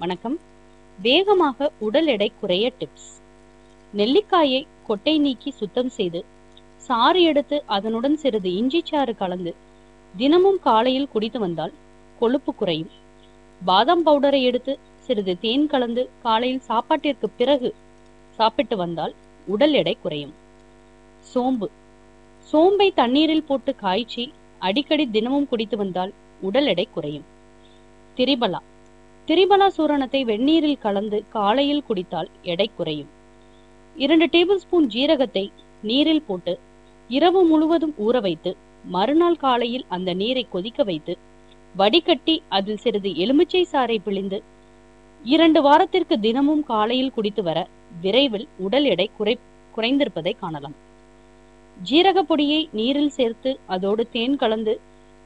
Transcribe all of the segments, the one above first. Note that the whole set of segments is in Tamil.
வணக்கம். வேகமாக உடல் எடை குறைய டிப்ஸ் நெல்லிக்காயை கொட்டை நீக்கி சுத்தம் செய்து சாறு எடுத்து அதனுடன் சிறிது இஞ்சி சாறு கலந்து தினமும் காலையில் குடித்து வந்தால் கொழுப்பு குறையும். பாதாம் பவுடரை எடுத்து சிறிது தேன் கலந்து காலையில் சாப்பாட்டிற்கு பிறகு சாப்பிட்டு வந்தால் உடல் எடை குறையும். சோம்பு. சோம்பை தண்ணீரில் போட்டு காய்ச்சி அடிக்கடி தினமும் குடித்து வந்தால் உடல் எடை குறையும். திரிபலா. திரிபலாசூரணத்தை வெந்நீரில் கலந்து காலையில் குடித்தால் எடை குறையும். இரண்டு டேபிள் ஸ்பூன் ஜீரகத்தை நீரில் போட்டு இரவு முழுவதும் ஊற வைத்து மறுநாள் காலையில் அந்த நீரை கொதிக்க வைத்து வடிகட்டி அதில் சிறிது எலுமிச்சை சாறை பிழிந்து இரண்டு வாரத்திற்கு தினமும் காலையில் குடித்து வர விரைவில் உடல் எடை குறை குறைந்திருப்பதை காணலாம். ஜீரக பொடியை நீரில் சேர்த்து அதோடு தேன் கலந்து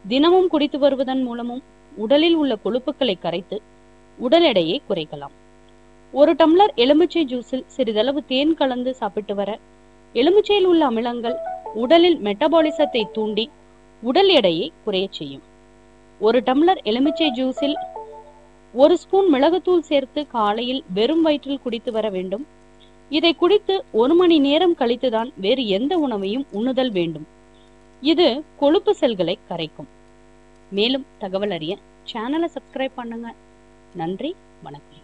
தினமும் குடித்து வருவதன் மூலமும் உடலில் உள்ள கொழுப்புகளை கரைத்து உடல் எடையை குறைக்கலாம். ஒரு டம்ளர் எலுமிச்சை ஜூஸில் சிறிதளவு தேன் கலந்து சாப்பிட்டு வர எலுமிச்சையில் உள்ள அமிலங்கள் உடலில் மெட்டபாலிசத்தை தூண்டி உடல் எடையை குறைய செய்யும். ஒரு டம்ளர் எலுமிச்சை ஜூஸில் ஒரு ஸ்பூன் மிளகுத்தூள் சேர்த்து காலையில் வெறும் வயிற்றில் குடித்து வர வேண்டும். இதை குடித்து ஒரு மணி நேரம் கழித்துதான் வேறு எந்த உணவையும் உண்ணுதல் வேண்டும். இது கொழுப்பு செல்களை கரைக்கும். மேலும் தகவல் அறிய சேனலை சப்ஸ்கிரைப் பண்ணுங்க. நன்றி வணக்கம்.